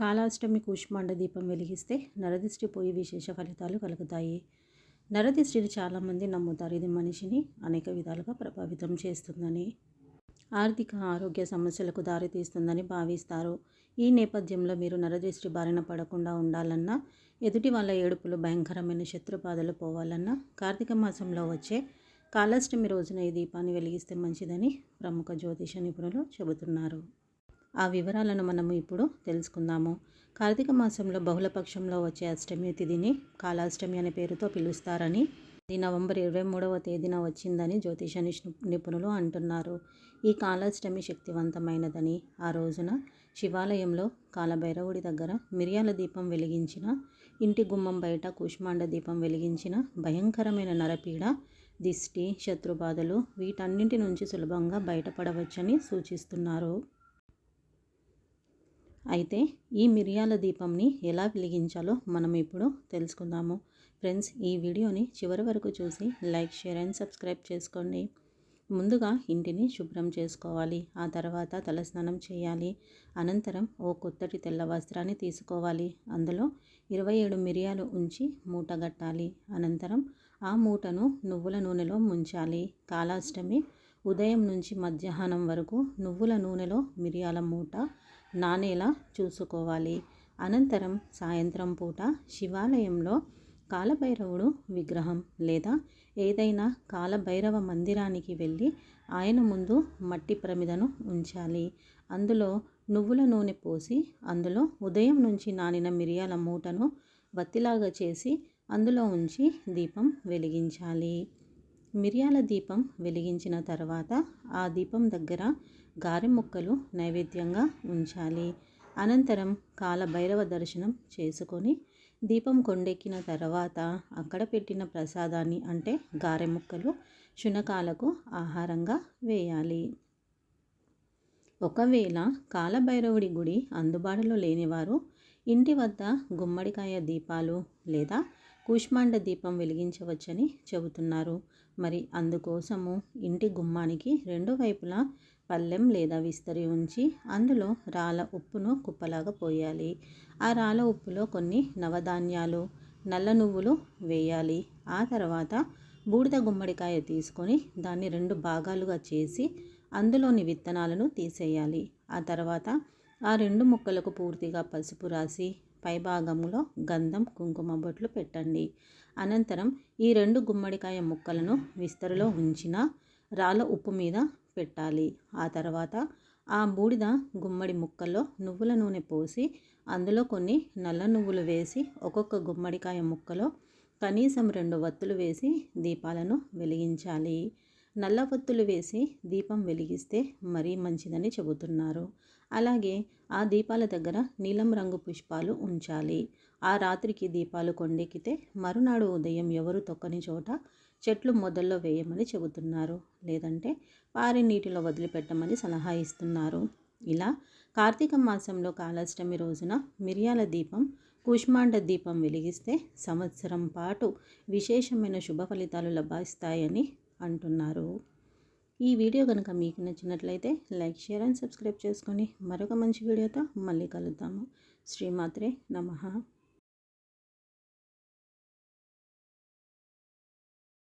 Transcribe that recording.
కాలాష్టమి కూష్మాండ దీపం వెలిగిస్తే నరదిష్టి పోయి విశేష ఫలితాలు కలుగుతాయి. నరదిష్టిని చాలామంది నమ్ముతారు. ఇది మనిషిని అనేక విధాలుగా ప్రభావితం చేస్తుందని ఆర్థిక ఆరోగ్య సమస్యలకు దారితీస్తుందని భావిస్తారు. ఈ నేపథ్యంలో మీరు నరదిష్టి బారిన పడకుండా ఉండాలన్నా ఎదుటి వాళ్ళ ఏడుపులు భయంకరమైన శత్రుబాధలు పోవాలన్నా కార్తీక మాసంలో వచ్చే కాలాష్టమి రోజున ఈ దీపాన్ని వెలిగిస్తే మంచిదని ప్రముఖ జ్యోతిష నిపుణులు చెబుతున్నారు. ఆ వివరాలను మనము ఇప్పుడు తెలుసుకుందాము. కార్తీక మాసంలో బహుళపక్షంలో వచ్చే అష్టమి తిథిని కాలాష్టమి అనే పేరుతో పిలుస్తారని ఇది నవంబర్ ఇరవై మూడవ తేదీన వచ్చిందని జ్యోతిష నిపుణులు అంటున్నారు. ఈ కాలాష్టమి శక్తివంతమైనదని ఆ రోజున శివాలయంలో కాలభైరవుడి దగ్గర మిరియాల దీపం వెలిగించిన ఇంటి గుమ్మం బయట కుష్మాండ దీపం వెలిగించిన భయంకరమైన నరపీడ దిష్టి శత్రుబాధలు వీటన్నింటి నుంచి సులభంగా బయటపడవచ్చని సూచిస్తున్నారు. అయితే ఈ మిరియాల దీపంని ఎలా వెలిగించాలో మనం ఇప్పుడు తెలుసుకుందాము. ఫ్రెండ్స్ ఈ వీడియోని చివరి వరకు చూసి లైక్ షేర్ అండ్ సబ్స్క్రైబ్ చేసుకోండి. ముందుగా ఇంటిని శుభ్రం చేసుకోవాలి. ఆ తర్వాత తలస్నానం చేయాలి. అనంతరం ఓ కొత్తటి తెల్ల వస్త్రాన్ని తీసుకోవాలి. అందులో ఇరవై ఏడు మిరియాలు ఉంచి మూట కట్టాలి అనంతరం ఆ మూటను నువ్వుల నూనెలో ముంచాలి. కాలాష్టమి ఉదయం నుంచి మధ్యాహ్నం వరకు నువ్వుల నూనెలో మిరియాల మూట నానేలా చూసుకోవాలి. అనంతరం సాయంత్రం పూట శివాలయంలో కాలభైరవుడు విగ్రహం లేదా ఏదైనా కాలభైరవ మందిరానికి వెళ్ళి ఆయన ముందు మట్టి ప్రమిదను ఉంచాలి. అందులో నువ్వుల నూనె పోసి అందులో ఉదయం నుంచి నానిన మిరియాల మూటను వత్తిలాగా చేసి అందులో ఉంచి దీపం వెలిగించాలి. మిరియాల దీపం వెలిగించిన తర్వాత ఆ దీపం దగ్గర గారె ముక్కలు నైవేద్యంగా ఉంచాలి. అనంతరం కాలభైరవ దర్శనం చేసుకొని దీపం కొండెక్కిన తర్వాత అక్కడ పెట్టిన ప్రసాదాన్ని అంటే గారె ముక్కలు శునకాలకు ఆహారంగా వేయాలి. ఒకవేళ కాలభైరవుడి గుడి అందుబాటులో లేనివారు ఇంటి వద్ద గుమ్మడికాయ దీపాలు లేదా కూష్మాండ దీపం వెలిగించవచ్చని చెబుతున్నారు. మరి అందుకోసము ఇంటి గుమ్మానికి రెండు వైపులా పళ్ళెం లేదా విస్తరి ఉంచి అందులో రాళ్ళ ఉప్పును కుప్పలాగా పోయాలి. ఆ రాళ్ళ ఉప్పులో కొన్ని నవధాన్యాలు నల్ల నువ్వులు వేయాలి. ఆ తర్వాత బూడిద గుమ్మడికాయ తీసుకొని దాన్ని రెండు భాగాలుగా చేసి అందులోని విత్తనాలను తీసేయాలి. ఆ తర్వాత ఆ రెండు ముక్కలకు పూర్తిగా పసుపు రాసి పైభాగంలో గంధం కుంకుమ బొట్లు పెట్టండి. అనంతరం ఈ రెండు గుమ్మడికాయ ముక్కలను విస్తరిలో ఉంచిన రాళ్ళ ఉప్పు మీద పెట్టాలి. ఆ తర్వాత ఆ బూడిద గుమ్మడి ముక్కల్లో నువ్వుల నూనె పోసి అందులో కొన్ని నల్ల నువ్వులు వేసి ఒక్కొక్క గుమ్మడికాయ ముక్కలో కనీసం రెండు వత్తులు వేసి దీపాలను వెలిగించాలి. నల్లవత్తులు వేసి దీపం వెలిగిస్తే మరీ మంచిదని చెబుతున్నారు. అలాగే ఆ దీపాల దగ్గర నీలం రంగు పుష్పాలు ఉంచాలి. ఆ రాత్రికి దీపాలు కొండెక్కితే మరునాడు ఉదయం ఎవరు తొక్కని చోట చెట్లు మొదల్లో వేయమని చెబుతున్నారు. లేదంటే పారి నీటిలో వదిలిపెట్టమని సలహా ఇస్తున్నారు. ఇలా కార్తీక మాసంలో కాళాష్టమి రోజున మిరియాల దీపం కుష్మాండ దీపం వెలిగిస్తే సంవత్సరం పాటు విశేషమైన శుభ ఫలితాలు లభిస్తాయని అంటున్నారు. ఈ వీడియో కనుక మీకు నచ్చినట్లయితే లైక్ షేర్ అండ్ సబ్స్క్రైబ్ చేసుకొని మరొక మంచి వీడియోతో మళ్ళీ కలుద్దాము. శ్రీమాత్రే నమ.